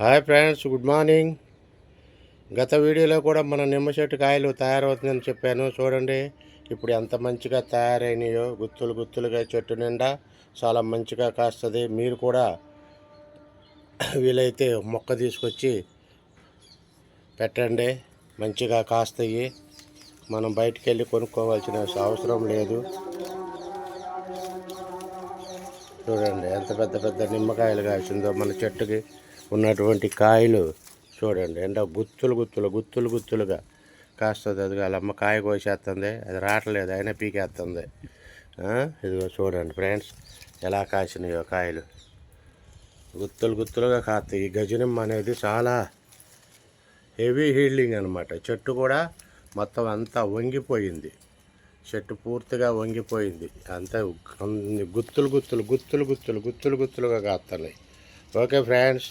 Hi friends good morning. గత వీడియోలో కూడా మన నిమ్మ చెట్టు కాయలు తయారవుతుందని చెప్పాను. చూడండి ఇప్పుడు ఎంత మంచిగా తయారైనాయో. గుత్తులు గుత్తులుగా చెట్టు నిండా చాలా మంచిగా కాస్తుంది. మీరు కూడా వీలైతే మొక్క తీసుకొచ్చి పెట్టండి. మంచిగా కాస్తాయి. మనం బయటికి వెళ్ళి కొనుక్కోవాల్సిన అవసరం లేదు. చూడండి ఎంత పెద్ద పెద్ద నిమ్మకాయలు కాసిందో మన చెట్టుకి. ఉన్నటువంటి కాయలు చూడండి ఎండ గుత్తులు గుత్తులు గుత్తులు గుత్తులుగా కాస్తుంది అది అమ్మ కాయ కోసేస్తుంది అది రావట్లేదు అయినా పీకేస్తుంది ఇదిగో చూడండి ఫ్రెండ్స్ ఎలా కాసినాయో కాయలు. గుత్తులు గుత్తులుగా కాస్తాయి ఈ గజనిమ్మ అనేది చాలా హెవీ హీల్డింగ్ అనమాట చెట్టు కూడా మొత్తం అంతా వంగిపోయింది. చెట్టు పూర్తిగా వంగిపోయింది. అంతా గుత్తులు గుత్తులు గుత్తులు గుత్తులు గుత్తులు గుత్తులుగా కాస్తున్నాయి ఓకే ఫ్రెండ్స్